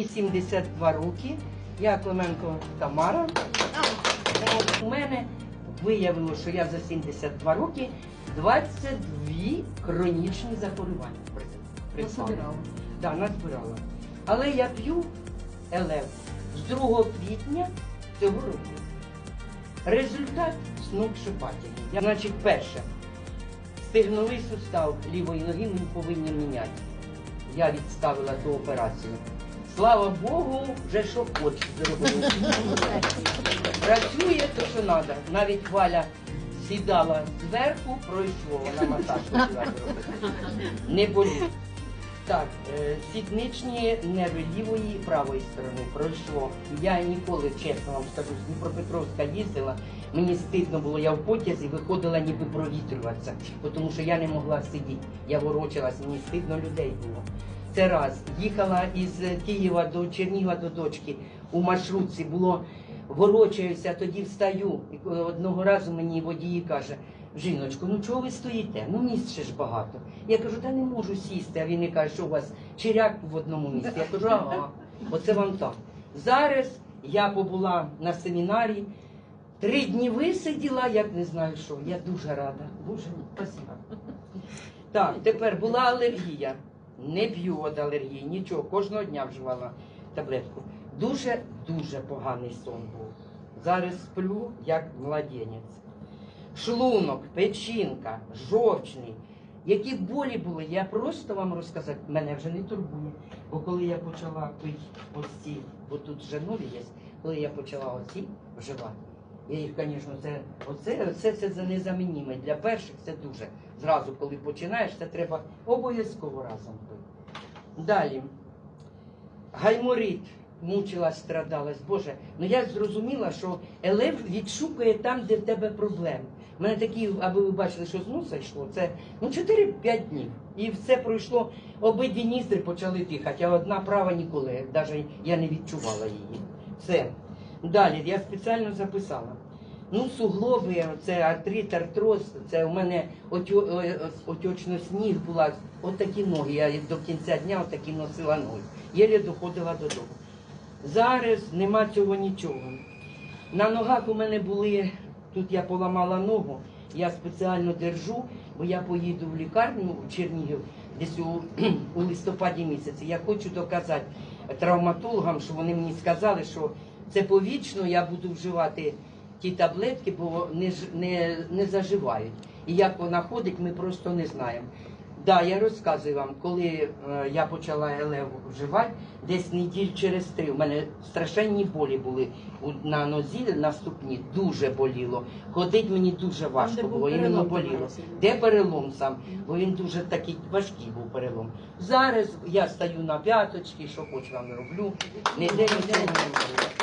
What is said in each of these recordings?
Мені 72 роки. Я Клименко Тамара. От у мене виявилося, що я за 72 роки 22 хронічні захворювання. Да, назбирала. Але я п'ю елев з 2 квітня цього року. Результат сногсшибательний. Я, значить, перше, стигновий сустав лівої ноги ми повинні міняти. Я відставила ту операцію. Слава Богу, вже що хочеш зробили. Працює то, що треба. Навіть Валя сідала зверху, пройшло, вона масаж зробити. Не болить. Так, е, сідничні нерви лівої і правої сторони пройшло. Я ніколи, чесно вам скажу, з Дніпропетровська їздила. Мені стидно було, я в потязі виходила ніби провітрюватися, тому що я не могла сидіти. Я ворочалась, мені стидно людей було. Це раз. Їхала із Києва до Чернігова до дочки у маршрутці, було ворочаюся, тоді встаю. І одного разу мені водій каже, жіночко, ну чого ви стоїте? Ну місць ж багато. Я кажу, та не можу сісти. А він і каже, що у вас чиряк в одному місці. Я кажу, ага, оце вам так. Зараз я побула на семінарі. Три дні висиділа, як не знаю що. Я дуже рада. Боже спасибо. Так, тепер була алергія. Не п'ю від алергії, нічого. Кожного дня вживала таблетку. Дуже дуже поганий сон був. Зараз сплю як младенець. Шлунок, печінка, жовчний. Які болі були, я просто вам розказати, мене вже не турбує. Бо коли я почала пити ось ці, бо тут вже нові є, коли я почала оці вживати, я їх, звісно, це оце, оце це за незамініме. Для перших це дуже. Зразу, коли починаєш, це треба обов'язково разом пити. Далі. Гайморит. Мучилась, страдалась. Боже, ну я зрозуміла, що елев відшукує там, де в тебе проблеми. У мене такі, аби ви бачили, що з носа йшло, це ну 4-5 днів. І все пройшло, обидві ніздри почали дихати, а одна права ніколи, навіть я не відчувала її. Все. Далі я спеціально записала. Ну, суглоби, це артрит, артроз, це у мене отьо- е, отьочно сніг була, отакі ноги. Я до кінця дня отакі носила ноги. Єлі доходила додому. Зараз нема цього нічого. На ногах у мене були, тут я поламала ногу, я спеціально держу, бо я поїду в лікарню в Чернігів десь у, у листопаді місяці. Я хочу доказати травматологам, що вони мені сказали, що це повічно я буду вживати ті таблетки, бо не, не, не заживають. І як вона ходить, ми просто не знаємо. Да, я розказую вам, коли е, я почала елев вживати, десь неділь через три. У мене страшенні болі були на нозі, на ступні, дуже боліло. Ходить мені дуже важко було, іменно боліло. Де перелом сам? Бо він дуже такий важкий був перелом. Зараз я стою на п'яточки, що хочу вам роблю. Ніде нічого немає.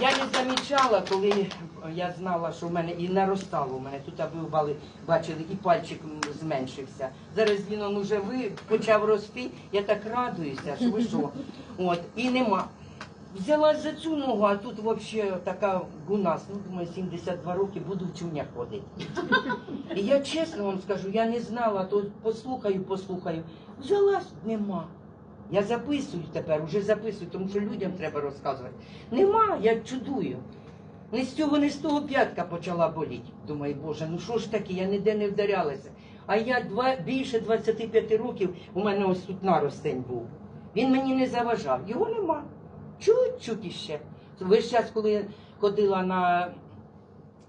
Я не замічала, коли я знала, що в мене і наростало у мене. Тут аби ви бали- бачили, і пальчик зменшився. Зараз він он уже ви почав рости. Я так радуюся, що ви що. От, і нема. Взялась за цю ногу, а тут взагалі така гунас, ну думаю, 72 роки буду в чунях ходити. І я чесно вам скажу, я не знала, то послухаю, послухаю. Взялась, нема. Я записую тепер, вже записую, тому що людям треба розказувати. Нема, я чудую. Не з цього, не з того п'ятка почала боліти. Думаю, Боже, ну що ж таке, я ніде не вдарялася. А я два, більше 25 років, у мене ось тут наростень був. Він мені не заважав, його нема. Чуть-чуть іще. Весь час, коли я ходила на,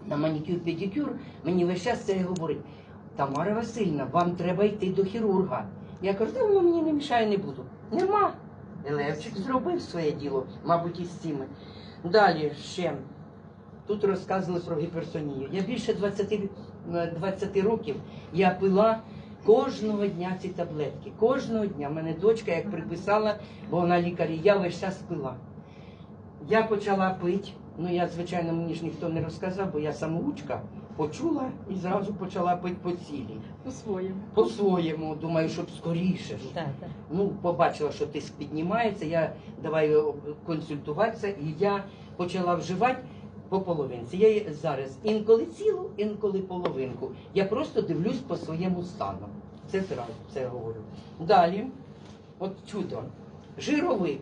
на манікюр-педикюр, мені весь час це говорить, Тамара Васильівна, вам треба йти до хірурга. Я кажу, та воно мені не мішає, не буду. Нема. Левчик зробив своє діло, мабуть, із цими. Далі ще. Тут розказували про гіперсонію. Я більше 20, е, 20 років я пила кожного дня ці таблетки. Кожного дня. Мене дочка як приписала, бо вона лікарі, я весь час пила. Я почала пити. Ну я, звичайно, мені ж ніхто не розказав, бо я самоучка почула і зразу почала пити по цілій. По-своєму. По-своєму, думаю, щоб скоріше. ж. Ну, побачила, що тиск піднімається, я давай е, консультуватися, і я почала вживати по половинці. Я її зараз інколи цілу, інколи половинку. Я просто дивлюсь по своєму стану. Це зразу це я говорю. Далі, от чудо, жировик.